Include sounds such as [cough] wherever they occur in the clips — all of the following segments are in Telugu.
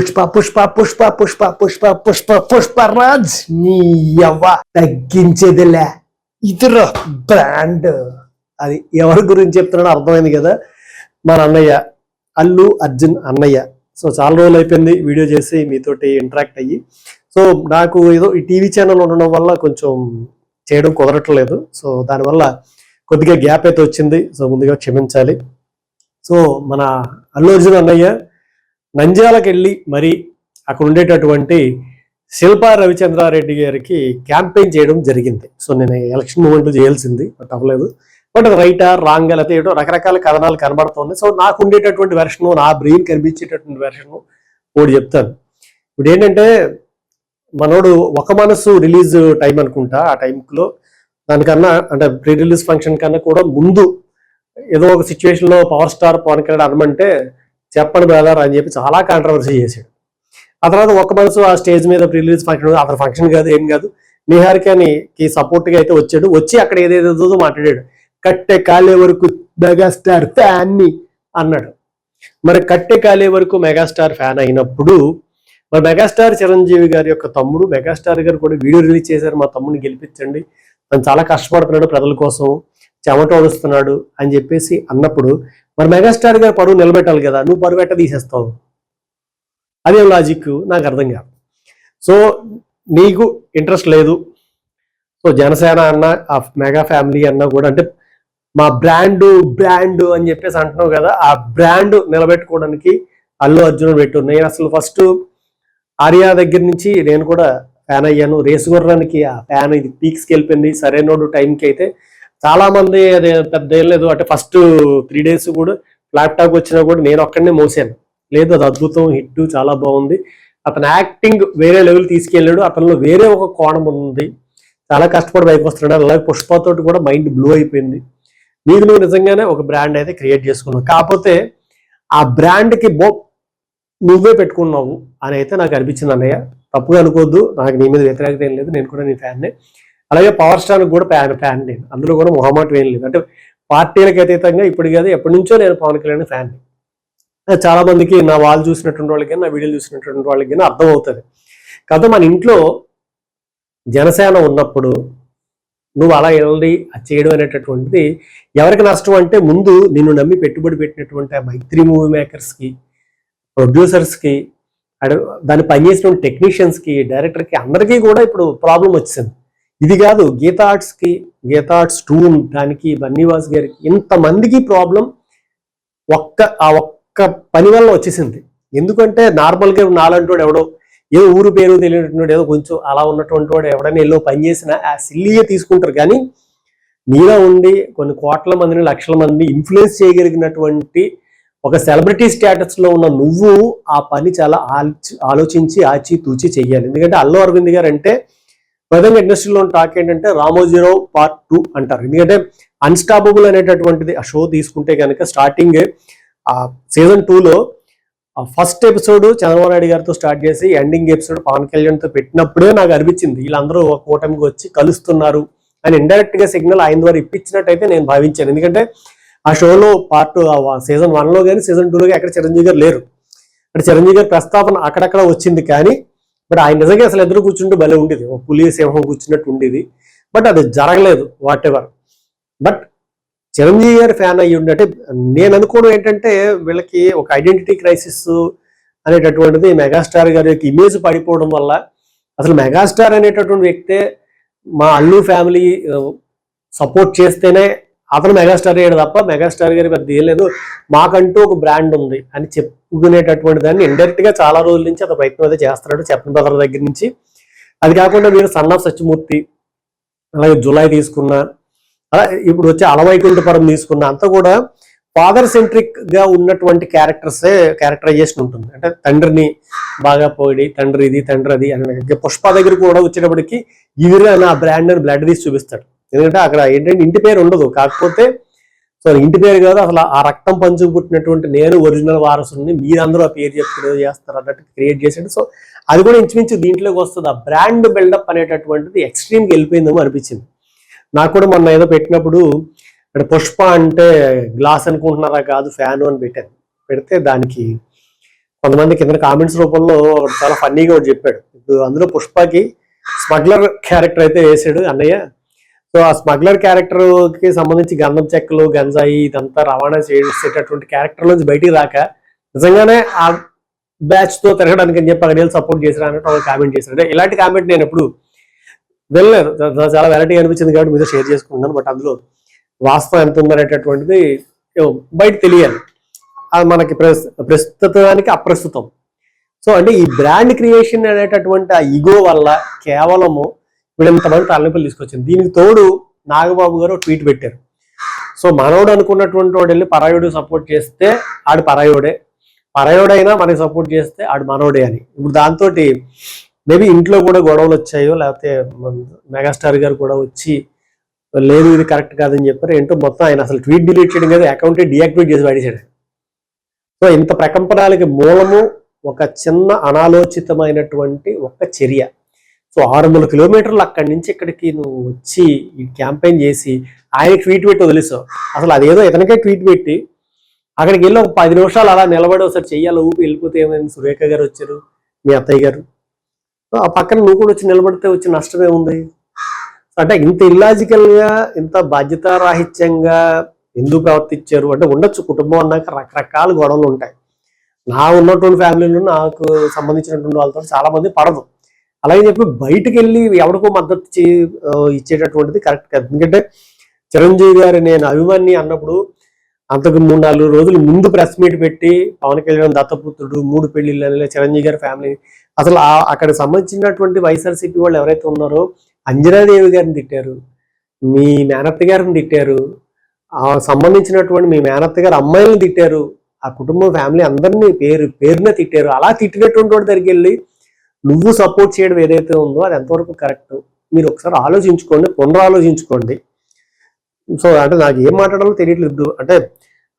పుష్ప పుష్ప పుష్ప పుష్ప పుష్ప పుష్ప పుష్పరాజ్ నీ యవ్వ తగ్గించేదిలే. ఇతర బ్రాండ్. అది ఎవరి గురించి చెప్తున్నాడో అర్థమైంది కదా. మన అన్నయ్య అల్లు అర్జున్ అన్నయ్య. సో చాలా రోజులు అయిపోయింది వీడియో చేసి మీతోటి ఇంటరాక్ట్ అయ్యి. సో నాకు ఏదో ఈ టీవీ ఛానల్ ఉండడం వల్ల కొంచెం చేయడం కుదరట్లేదు. సో దానివల్ల కొద్దిగా గ్యాప్ అయితే వచ్చింది. సో ముందుగా క్షమించాలి. సో మన అల్లు అర్జున్ అన్నయ్య నంద్యాలకు వెళ్ళి మరి అక్కడ ఉండేటటువంటి శిల్పా రవిచంద్రారెడ్డి గారికి క్యాంపెయిన్ చేయడం జరిగింది. సో నేను ఎలక్షన్ మూమెంట్ చేయాల్సింది బట్ అవ్వలేదు. బట్ రైటా రాంగ్ లేకపోతే ఏటో రకరకాల కథనాలు కనబడుతుంది. సో నాకు ఉండేటటువంటి వెర్షను నా బ్రెయిన్ కనిపించేటటువంటి వెర్షను ఒకటి చెప్తాను. ఇప్పుడు ఏంటంటే మనోడు ఒక మనసు రిలీజ్ టైం అనుకుంటా ఆ టైంలో దానికన్నా అంటే ప్రీ రిలీజ్ ఫంక్షన్ కన్నా కూడా ముందు ఏదో ఒక సిచ్యువేషన్లో పవర్ స్టార్ పవన్ కళ్యాణ్ అనమంటే చెప్పండి బ్రదర్ అని చెప్పి చాలా కాంట్రవర్సీ చేశాడు. ఆ తర్వాత ఒక్క మనసు ఆ స్టేజ్ మీద రిలీజ్ ఫంక్షన్ అతను ఫంక్షన్ కాదు ఏం కాదు. నిహారికానికి సపోర్ట్గా అయితే వచ్చాడు. వచ్చి అక్కడ ఏదేదో మాట్లాడాడు. కట్టె కాలే వరకు మెగాస్టార్ ఫ్యాన్ని అన్నాడు. మరి కట్టె కాలే వరకు మెగాస్టార్ ఫ్యాన్ అయినప్పుడు మరి మెగాస్టార్ చిరంజీవి గారి యొక్క తమ్ముడు మెగాస్టార్ గారు కూడా వీడియో రిలీజ్ చేశారు. మా తమ్ముడిని గెలిపించండి. తను చాలా కష్టపడుతున్నాడు ప్రజల కోసం. చెమట ఓడుస్తున్నాడు అని చెప్పేసి అన్నప్పుడు మరి మెగాస్టార్ గారు పరువు నిలబెట్టాలి కదా నువ్వు పరువు ఎట్ట తీసేస్తావు? అదేం లాజిక్ నాకు అర్థం కాదు. సో నీకు ఇంట్రెస్ట్ లేదు. సో జనసేన అన్న ఆ మెగా ఫ్యామిలీ అన్న కూడా అంటే మా బ్రాండు బ్రాండ్ అని చెప్పేసి అంటున్నావు కదా ఆ బ్రాండ్ నిలబెట్టుకోవడానికి అల్లు అర్జున్ పెట్టు. నేను అసలు ఫస్ట్ ఆర్యా దగ్గర నుంచి నేను కూడా ఫ్యాన్ అయ్యాను. రేసు గుర్రానికి ఆ ఫ్యాన్ ఇది పీక్స్కి వెళ్ళిపోయింది. సరైనోడు టైంకి అయితే చాలా మంది అదే పెద్ద ఏం లేదు. అంటే ఫస్ట్ త్రీ డేస్ కూడా ల్యాప్టాప్ వచ్చినా కూడా నేను ఒక్కడనే మోసాను. లేదు అది అద్భుతం హిట్ చాలా బాగుంది. అతను యాక్టింగ్ వేరే లెవెల్ తీసుకెళ్ళాడు. అతనిలో వేరే ఒక కోణం ఉంది. చాలా కష్టపడి బయటకు వస్తున్నాడు. అలాగే పుష్పతోటి కూడా మైండ్ బ్లూ అయిపోయింది. నీకు నువ్వు నిజంగానే ఒక బ్రాండ్ అయితే క్రియేట్ చేసుకున్నావు. కాకపోతే ఆ బ్రాండ్కి బో నువ్వే పెట్టుకున్నావు అని అయితే నాకు అనిపించింది అన్నయ్య. తప్పుగా అనుకోవద్దు. నాకు నీ మీద వ్యతిరేకత ఏం లేదు. నేను కూడా నీ ఫ్యాన్నే. అలాగే పవర్ స్టార్ కూడా ఫ్యాన్ ఫ్యాన్ నేను అందులో కూడా మొహమాట ఏం లేదు. అంటే పార్టీలకు అతీతంగా ఇప్పుడు కాదు ఎప్పటి నుంచో నేను పవన్ కళ్యాణ్ ఫ్యాన్ చాలా మందికి నా వాళ్ళు చూసినటువంటి వాళ్ళకి నా వీడియోలు చూసినటువంటి వాళ్ళకి కానీ అర్థం అవుతుంది మన ఇంట్లో జనసేన ఉన్నప్పుడు నువ్వు అలా వెళ్ళి అది చేయడం అనేటటువంటిది ఎవరికి నష్టం అంటే ముందు నిన్ను నమ్మి పెట్టుబడి పెట్టినటువంటి మైత్రి మూవీ మేకర్స్కి ప్రొడ్యూసర్స్కి దాన్ని పనిచేసిన టెక్నీషియన్స్కి డైరెక్టర్కి అందరికీ కూడా ఇప్పుడు ప్రాబ్లం వచ్చింది ఇది కాదు గీతా ఆర్ట్స్కి గీతా ఆర్ట్స్ టూ దానికి బన్నీవాస్ గారికి ఇంతమందికి ప్రాబ్లం ఒక్క ఆ ఒక్క పని వల్ల వచ్చేసింది. ఎందుకంటే నార్మల్గా నాలంటోడు ఎవడో ఏదో ఊరు పేరు తెలియనటువంటి ఏదో కొంచెం అలా ఉన్నటువంటి వాడు ఎవడైనా ఎల్లో పని చేసినా ఆ సిల్లియే తీసుకుంటారు. కానీ మీలో ఉండి కొన్ని కోట్ల మందిని లక్షల మందిని ఇన్ఫ్లుయెన్స్ చేయగలిగినటువంటి ఒక సెలబ్రిటీ స్టేటస్లో ఉన్న నువ్వు ఆ పని చాలా ఆలోచి- ఆలోచించి ఆచి తూచి చెయ్యాలి. ఎందుకంటే అల్లు అరవింద్ గారు అంటే ప్రజెంట్ ఇండస్ట్రీలో టాక్ ఏంటంటే రామోజీరావు పార్ట్ టూ అంటారు. ఎందుకంటే అన్స్టాపబుల్ అనేటటువంటిది ఆ షో తీసుకుంటే కనుక స్టార్టింగ్ ఆ సీజన్లో ఫస్ట్ ఎపిసోడ్ చంద్రబాబు నాయుడు గారితో స్టార్ట్ చేసి ఎండింగ్ ఎపిసోడ్ పవన్ కళ్యాణ్తో పెట్టినప్పుడే నాకు అనిపించింది వీళ్ళందరూ ఒక కూటమికి వచ్చి కలుస్తున్నారు అని ఇండైరెక్ట్గా సిగ్నల్ ఆయన ద్వారా ఇప్పించినట్టయితే నేను భావించాను. ఎందుకంటే ఆ షోలో పార్ట్ సీజన్ వన్లో కానీ సీజన్ టూ లో ఎక్కడ చిరంజీవి గారు లేరు. అంటే చిరంజీవి గారి ప్రస్తావన అక్కడక్కడ వచ్చింది కానీ బట్ ఆయన నిజంగా అసలు ఎదురు కూర్చుంటే భలే ఉండేది. ఒక పులి సింహం కూర్చున్నట్టు ఉండేది. బట్ అది జరగలేదు వాట్ ఎవర్ బట్ చిరంజీవి గారి ఫ్యాన్ అయ్యి ఉండే నేను అనుకోవడం ఏంటంటే వీళ్ళకి ఒక ఐడెంటిటీ క్రైసిస్ అనేటటువంటిది మెగాస్టార్ గారి యొక్క ఇమేజ్ పడిపోవడం వల్ల అసలు మెగాస్టార్ అనేటటువంటి వ్యక్తే మా అల్లు ఫ్యామిలీ సపోర్ట్ uh, చేస్తేనే అతను మెగాస్టార్ అయ్యాడు తప్ప మెగాస్టార్ గారి పెద్ద ఏం లేదు. మాకంటూ ఒక బ్రాండ్ ఉంది అని చెప్పుకునేటటువంటి దాన్ని ఇండైరెక్ట్గా చాలా రోజుల నుంచి అతను ప్రయత్నం అయితే చేస్తున్నాడు చెప్పిన బ్రదర్ దగ్గర నుంచి. అది కాకుండా మీరు సన్ ఆఫ్ సత్యమూర్తి అలాగే జులై తీసుకున్న అలా ఇప్పుడు వచ్చే అలవైకుంఠపురం తీసుకున్న అంతా కూడా ఫాదర్ సెంట్రిక్గా ఉన్నటువంటి క్యారెక్టర్సే క్యారెక్టరైజేషన్ ఉంటుంది. అంటే తండ్రిని బాగా పోయి తండ్రి ఇది తండ్రి అది అని. పుష్ప దగ్గర కూడా వచ్చేటప్పటికి వీధిలో ఆ బ్రాండ్ అని బ్లడ్ తీసి చూపిస్తాడు. ఎందుకంటే అక్కడ ఏంటంటే ఇంటి పేరు ఉండదు. కాకపోతే సో ఇంటి పేరు కాదు అసలు ఆ రక్తం పంచు పుట్టినటువంటి నేను ఒరిజినల్ వారసుని మీరందరూ ఆ పేరు చెప్తే చేస్తారు అన్నట్టు క్రియేట్ చేసాడు సో అది కూడా ఇంచుమించు దీంట్లోకి వస్తుంది. ఆ బ్రాండ్ బిల్డప్ అనేటటువంటిది ఎక్స్ట్రీమ్కి వెళ్ళిపోయిందేమో అనిపించింది. నాకు కూడా మొన్న ఏదో పెట్టినప్పుడు ఇక్కడ పుష్ప అంటే గ్లాస్ అనుకుంటున్నారా కాదు ఫ్యాన్ అని పెట్టాను. పెడితే దానికి కొంతమంది కింద కామెంట్స్ రూపంలో చాలా ఫన్నీగా ఒకటి చెప్పాడు. ఇప్పుడు అందులో పుష్పకి స్మగ్లర్ క్యారెక్టర్ అయితే వేసాడు అన్నయ్య. సో ఆ స్మగ్లర్ క్యారెక్టర్కి సంబంధించి గంధం చెక్కలు గంజాయి ఇదంతా రవాణా చేసేటటువంటి క్యారెక్టర్ నుంచి బయటికి రాక నిజంగానే ఆ బ్యాచ్తో తిరగడానికి అని చెప్పి అక్కడ సపోర్ట్ చేశారు అన్నట్టు కామెంట్ చేశారు. అంటే ఇలాంటి కామెంట్ నేను ఎప్పుడు వెళ్ళలేదు చాలా వెరైటీ అనిపించింది కాబట్టి మీతో షేర్ చేసుకుంటాను బట్ అందులో వాస్తవం ఎంత ఉందనేటటువంటిది బయట తెలియాలి. అది మనకి ప్రస్తుతానికి అప్రస్తుతం. సో అంటే ఈ బ్రాండ్ క్రియేషన్ అనేటటువంటి ఆ ఇగో వల్ల కేవలము ఇప్పుడు ఇంతమంది తలనొప్పులు తీసుకొచ్చింది. దీనికి తోడు నాగబాబు గారు ట్వీట్ పెట్టారు. సో మనోడు అనుకున్నటువంటి వాడు వెళ్ళి పరాయుడు సపోర్ట్ చేస్తే ఆడు పరాయుడే. పరాయుడైనా మనకి సపోర్ట్ చేస్తే ఆడు మనోడే అని. ఇప్పుడు దాంతో మేబీ ఇంట్లో కూడా గొడవలు వచ్చాయో లేకపోతే మెగాస్టార్ గారు కూడా వచ్చి లేదు ఇది కరెక్ట్ కాదని చెప్పారు. ఏంటో మొత్తం ఆయన అసలు ట్వీట్ డిలీట్ చేయడం కదా అకౌంట్ డియాక్టివేట్ చేసి పడేసాడు సో ఇంత ప్రకంపనాలకి మూలము ఒక చిన్న అనాలోచితమైనటువంటి ఒక చర్య. సో ఆరు వందల కిలోమీటర్లు అక్కడి నుంచి ఇక్కడికి నువ్వు వచ్చి ఈ క్యాంపెయిన్ చేసి ఆయన ట్వీట్ పెట్టి వదిలేసావు. అసలు అదేదో ఇతనికే ట్వీట్ పెట్టి అక్కడికి వెళ్ళి ఒక పది నిమిషాలు అలా నిలబడి ఒకసారి చెయ్యాలి ఊపి వెళ్ళిపోతే ఏమైంది? సురేఖ గారు వచ్చారు మీ అత్తయ్య గారు. ఆ పక్కన నువ్వు కూడా వచ్చి నిలబడితే వచ్చి నష్టమే ఉంది అంటే ఇంత ఇల్లాజికల్గా ఇంత బాధ్యతారాహిత్యంగా ఎందుకు ప్రవర్తించారు? అంటే ఉండొచ్చు కుటుంబం అన్నాక రకరకాల గొడవలు ఉంటాయి. నా ఉన్నటువంటి ఫ్యామిలీలో నాకు సంబంధించినటువంటి వాళ్ళతో చాలా మంది పడదు అలాగే చెప్పి బయటకు వెళ్ళి ఎవరికో మద్దతు చే- ఇచ్చేటటువంటిది కరెక్ట్ కాదు. ఎందుకంటే చిరంజీవి గారు నేను అభిమాని అన్నప్పుడు అంతకు మూడు నాలుగు రోజులు ముందు ప్రెస్ మీట్ పెట్టి పవన్ కళ్యాణ్ దత్తపుత్రుడు మూడు పెళ్ళిళ్ళు చిరంజీవి గారి ఫ్యామిలీ. అసలు అక్కడికి అక్కడ సంబంధించినటువంటి వైఎస్ఆర్సీపీ వాళ్ళు ఎవరైతే ఉన్నారో అంజనాదేవి గారిని తిట్టారు మీ మేనత్త గారిని తిట్టారు ఆ సంబంధించినటువంటి మీ మేనత్త గారు అమ్మాయిలను తిట్టారు ఆ కుటుంబం ఫ్యామిలీ అందరినీ పేరు పేరున తిట్టారు. అలా తిట్టినటువంటి వాడి దగ్గరికి వెళ్ళి నువ్వు సపోర్ట్ చేయడం ఏదైతే ఉందో అది ఎంతవరకు కరెక్ట్ మీరు ఒకసారి ఆలోచించుకోండి పునరాలోచించుకోండి. సో అంటే నాకు ఏం మాట్లాడాలో తెలియట్లేదు. అంటే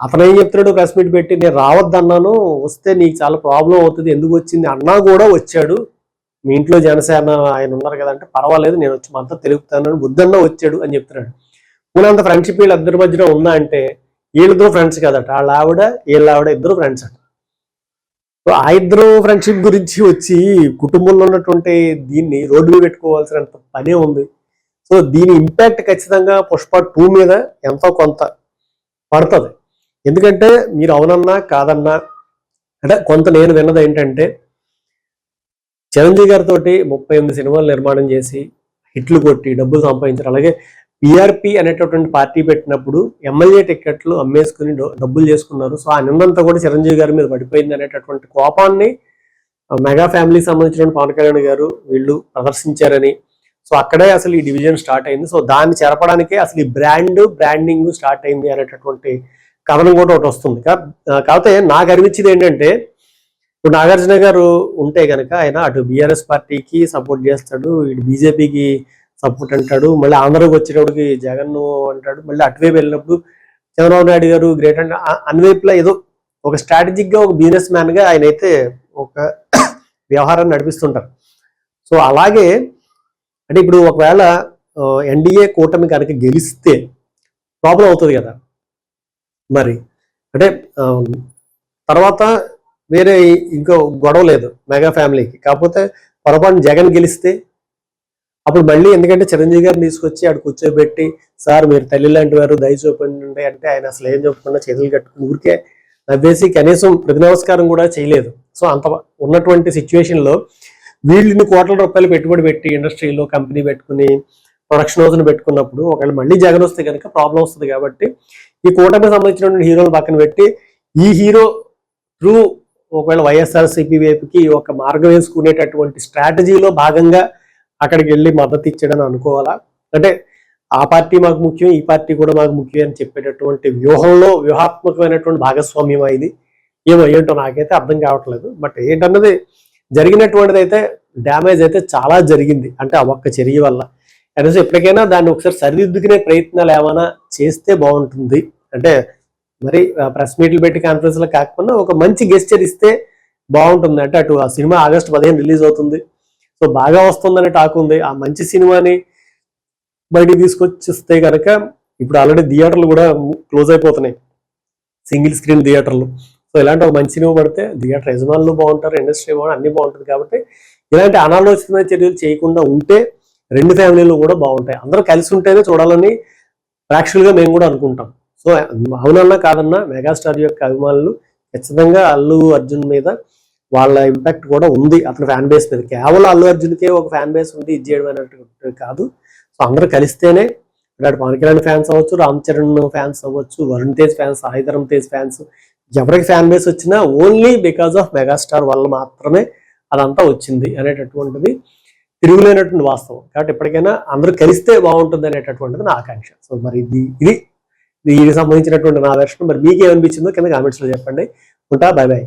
అతను ఏం చెప్తున్నాడు ప్రెస్ మీట్ పెట్టి నేను రావద్దన్నాను వస్తే నీకు చాలా ప్రాబ్లం అవుతుంది ఎందుకు వచ్చింది అన్నా కూడా వచ్చాడు. మీ ఇంట్లో జనసేన ఆయన ఉన్నారు కదా అంటే పర్వాలేదు నేను వచ్చి అంతా తెలుపుతాను బుద్ధన్న వచ్చాడు అని చెప్తున్నాడు. ఉన్నంత ఫ్రెండ్షిప్ వీళ్ళిద్దరి మధ్యలో ఉందా అంటే వీళ్ళిద్దరు ఫ్రెండ్స్ కదట. వాళ్ళ ఆవిడ వీళ్ళ ఆవిడ ఇద్దరు ఫ్రెండ్స్ అంట. ఆ ఇద్దరు ఫ్రెండ్షిప్ గురించి వచ్చి కుటుంబంలో ఉన్నటువంటి దీన్ని రోడ్డు మీద పెట్టుకోవాల్సినంత పనే ఉంది. సో దీని ఇంపాక్ట్ ఖచ్చితంగా పుష్ప టూ మీద ఎంతో కొంత పడుతుంది. ఎందుకంటే మీరు అవునన్నా కాదన్నా అంటే కొంత నేను విన్నది ఏంటంటే చిరంజీవి గారితో ముప్పై ఎనిమిది సినిమాలు నిర్మాణం చేసి హిట్లు కొట్టి డబ్బులు సంపాదించారు. అలాగే పిఆర్పి అనేటటువంటి పార్టీ పెట్టినప్పుడు ఎమ్మెల్యే టికెట్లు అమ్మేసుకుని డబ్బులు చేసుకున్నారు. సో ఆ నిందంతా కూడా చిరంజీవి గారి మీద పడిపోయింది అనేటటువంటి కోపాన్ని మెగా ఫ్యామిలీకి సంబంధించిన పవన్ కళ్యాణ్ గారు వీళ్ళు ప్రదర్శించారని. సో అక్కడే అసలు ఈ డివిజన్ స్టార్ట్ అయింది. సో దాన్ని చెరపడానికే అసలు ఈ బ్రాండ్ బ్రాండింగ్ స్టార్ట్ అయింది అనేటటువంటి కథనం కూడా ఒకటి వస్తుంది. కాకపోతే నాకు అనిపించింది ఏంటంటే ఇప్పుడు నాగార్జున గారు ఉంటే కనుక ఆయన అటు బీఆర్ఎస్ పార్టీకి సపోర్ట్ చేస్తాడు ఇటు బీజేపీకి సపోర్ట్ అంటాడు. మళ్ళీ ఆంధ్రాకి వచ్చేటప్పటికి జగన్ అంటాడు. మళ్ళీ అటువైపు వెళ్ళినప్పుడు చంద్రబాబు నాయుడు గారు గ్రేట్ అండ్ ఆ- అన్వైపులా ఏదో ఒక స్ట్రాటజిక్గా ఒక బిజినెస్ మ్యాన్గా ఆయన అయితే ఒక [coughs] వ్యవహారాన్ని నడిపిస్తుంటారు. సో అలాగే అంటే ఇప్పుడు ఒకవేళ ఎన్డీఏ కూటమి కనుక గెలిస్తే ప్రాబ్లం అవుతుంది కదా. మరి అంటే తర్వాత వేరే ఇంకో గొడవ లేదు మెగా ఫ్యామిలీకి. కాకపోతే పొరపాటు జగన్ గెలిస్తే అప్పుడు మళ్ళీ ఎందుకంటే చిరంజీవి గారిని తీసుకొచ్చి ఆడ కూర్చోబెట్టి సార్ మీరు తల్లి లాంటి వారు దయ చూపండి అంటే ఆయన అసలు ఏం చెప్పకుండా చేతులు కట్టుకుని ఊరికే నవ్వేసి కనీసం ప్రతి నమస్కారం కూడా చేయలేదు. సో అంత ఉన్నటువంటి సిచ్యువేషన్లో వీళ్ళని కోట్ల రూపాయలు పెట్టుబడి పెట్టి ఇండస్ట్రీలో కంపెనీ పెట్టుకుని ప్రొడక్షన్ హౌస్ పెట్టుకున్నప్పుడు ఒకవేళ మళ్ళీ జగన్ వస్తే కనుక ప్రాబ్లం వస్తుంది కాబట్టి ఈ కూటమికి సంబంధించినటువంటి హీరోలు పక్కన పెట్టి ఈ హీరో త్రూ ఒకవేళ వైఎస్ఆర్ సిపి వైపుకి ఒక మార్గం వేసుకునేటటువంటి స్ట్రాటజీలో భాగంగా అక్కడికి వెళ్ళి మద్దతు ఇచ్చాడని అనుకోవాలా? అంటే ఆ పార్టీ మాకు ముఖ్యం ఈ పార్టీ కూడా మాకు ముఖ్యం అని చెప్పేటటువంటి వ్యూహంలో వ్యూహాత్మకమైనటువంటి భాగస్వామ్యం ఇది? ఏమో ఏంటో నాకైతే అర్థం కావట్లేదు. బట్ ఏంటన్నది జరిగినటువంటిది అయితే డ్యామేజ్ అయితే చాలా జరిగింది. అంటే ఆ ఒక్క చర్య వల్ల. కనీసం ఎప్పటికైనా దాన్ని ఒకసారి సరిదిద్దుకునే ప్రయత్నాలు ఏమైనా చేస్తే బాగుంటుంది. అంటే మరి ప్రెస్ మీట్లు పెట్టి కాన్ఫరెన్స్లో కాకపోయినా ఒక మంచి గెస్చర్ ఇస్తే బాగుంటుంది. అంటే అటు ఆ సినిమా ఆగస్టు పదిహేను రిలీజ్ అవుతుంది. సో బాగా వస్తుందనే టాక్ ఉంది. ఆ మంచి సినిమాని బయటికి తీసుకొచ్చిస్తే కనుక ఇప్పుడు ఆల్రెడీ థియేటర్లు కూడా క్లోజ్ అయిపోతున్నాయి. సింగిల్ స్క్రీన్ థియేటర్లు. సో ఇలాంటి ఒక మంచి సినిమా పడితే థియేటర్ యజమానులు బాగుంటారు ఇండస్ట్రీ బాగుంటారు అన్ని బాగుంటుంది కాబట్టి ఇలాంటి అనాలోచితమైన చర్యలు చేయకుండా ఉంటే రెండు ఫ్యామిలీలు కూడా బాగుంటాయి. అందరూ కలిసి ఉంటేనే చూడాలని ప్రేక్షకులుగా మేము కూడా అనుకుంటాం. సో అవునన్నా కాదన్నా మెగాస్టార్ యొక్క అభిమానులు ఖచ్చితంగా అల్లు అర్జున్ మీద వాళ్ళ ఇంపాక్ట్ కూడా ఉంది అతని ఫ్యాన్ బేస్ మీద. కేవలం అల్లు అర్జున్కే ఒక ఫ్యాన్ బేస్ ఉంది ఇది చేయడం అనేటువంటి కాదు. సో అందరూ కలిస్తేనే ఇలాంటి పవన్ కళ్యాణ్ ఫ్యాన్స్ అవ్వచ్చు రామ్ చరణ్ ఫ్యాన్స్ అవ్వచ్చు వరుణ్ తేజ్ ఫ్యాన్స్ సాయిధరం తేజ్ ఫ్యాన్స్ ఎవరికి ఫ్యాన్ బేస్ వచ్చినా ఓన్లీ బికాజ్ ఆఫ్ మెగాస్టార్ వల్ల మాత్రమే అదంతా వచ్చింది అనేటటువంటిది తిరుగులేనటువంటి వాస్తవం. కాబట్టి ఎప్పటికైనా అందరూ కలిస్తే బాగుంటుంది అనేటటువంటిది నా ఆకాంక్ష. సో మరి ఇది ఇది దీనికి సంబంధించినటువంటి నా దర్శనం మరి మీకేమనిపించిందో కింద కామెంట్స్లో చెప్పండి. ఉంటా బాయ్ బాయ్